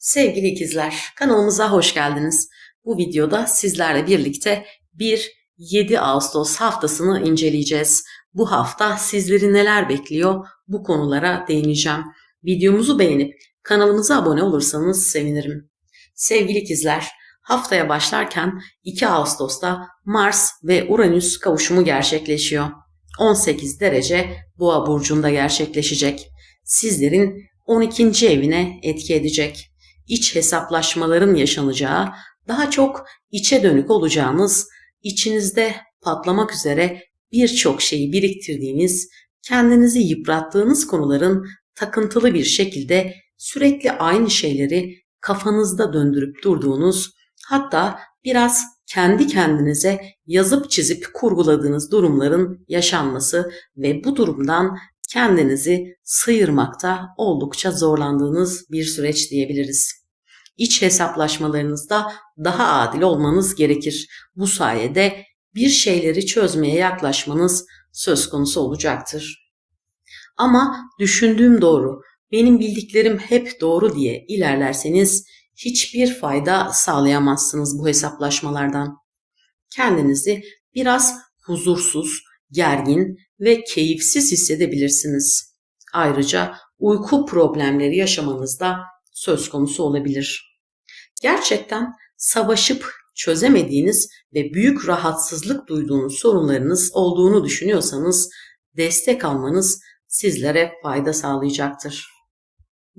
Sevgili ikizler, kanalımıza hoş geldiniz. Bu videoda sizlerle birlikte 1-7 Ağustos haftasını inceleyeceğiz. Bu hafta sizleri neler bekliyor bu konulara değineceğim. Videomuzu beğenip kanalımıza abone olursanız sevinirim. Sevgili ikizler, haftaya başlarken 2 Ağustos'ta Mars ve Uranüs kavuşumu gerçekleşiyor. 18 derece Boğa burcunda gerçekleşecek. Sizlerin 12. evine etki edecek iç hesaplaşmaların yaşanacağı, daha çok içe dönük olacağınız, içinizde patlamak üzere birçok şeyi biriktirdiğiniz, kendinizi yıprattığınız konuların takıntılı bir şekilde sürekli aynı şeyleri kafanızda döndürüp durduğunuz, hatta biraz kendi kendinize yazıp çizip kurguladığınız durumların yaşanması ve bu durumdan kendinizi sıyırmakta oldukça zorlandığınız bir süreç diyebiliriz iç hesaplaşmalarınızda daha adil olmanız gerekir. Bu sayede bir şeyleri çözmeye yaklaşmanız söz konusu olacaktır. Ama düşündüğüm doğru, benim bildiklerim hep doğru diye ilerlerseniz hiçbir fayda sağlayamazsınız bu hesaplaşmalardan. Kendinizi biraz huzursuz, gergin ve keyifsiz hissedebilirsiniz. Ayrıca uyku problemleri yaşamanızda söz konusu olabilir gerçekten savaşıp çözemediğiniz ve büyük rahatsızlık duyduğunuz sorunlarınız olduğunu düşünüyorsanız destek almanız sizlere fayda sağlayacaktır.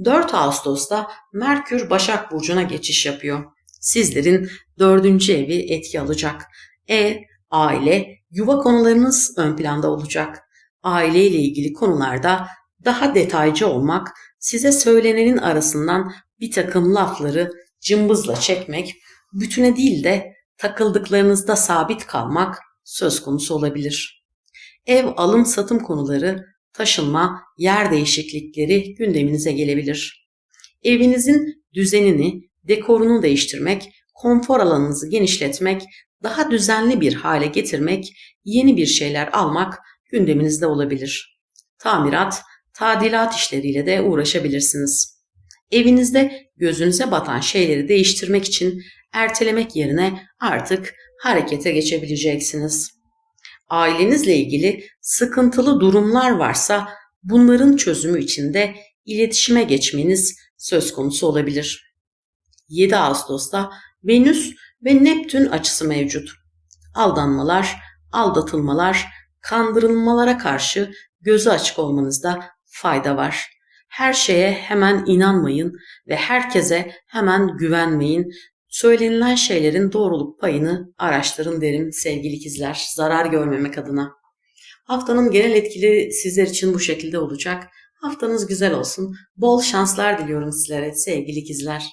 4 Ağustos'ta Merkür Başak Burcu'na geçiş yapıyor. Sizlerin dördüncü evi etki alacak. E, aile, yuva konularınız ön planda olacak. Aile ile ilgili konularda daha detaycı olmak, size söylenenin arasından bir takım lafları cımbızla çekmek, bütüne değil de takıldıklarınızda sabit kalmak söz konusu olabilir. Ev alım satım konuları, taşınma, yer değişiklikleri gündeminize gelebilir. Evinizin düzenini, dekorunu değiştirmek, konfor alanınızı genişletmek, daha düzenli bir hale getirmek, yeni bir şeyler almak gündeminizde olabilir. Tamirat, tadilat işleriyle de uğraşabilirsiniz. Evinizde gözünüze batan şeyleri değiştirmek için ertelemek yerine artık harekete geçebileceksiniz. Ailenizle ilgili sıkıntılı durumlar varsa bunların çözümü için de iletişime geçmeniz söz konusu olabilir. 7 Ağustos'ta Venüs ve Neptün açısı mevcut. Aldanmalar, aldatılmalar, kandırılmalara karşı gözü açık olmanızda fayda var. Her şeye hemen inanmayın ve herkese hemen güvenmeyin. Söylenilen şeylerin doğruluk payını araştırın derim sevgili ikizler. Zarar görmemek adına. Haftanın genel etkileri sizler için bu şekilde olacak. Haftanız güzel olsun. Bol şanslar diliyorum sizlere sevgili ikizler.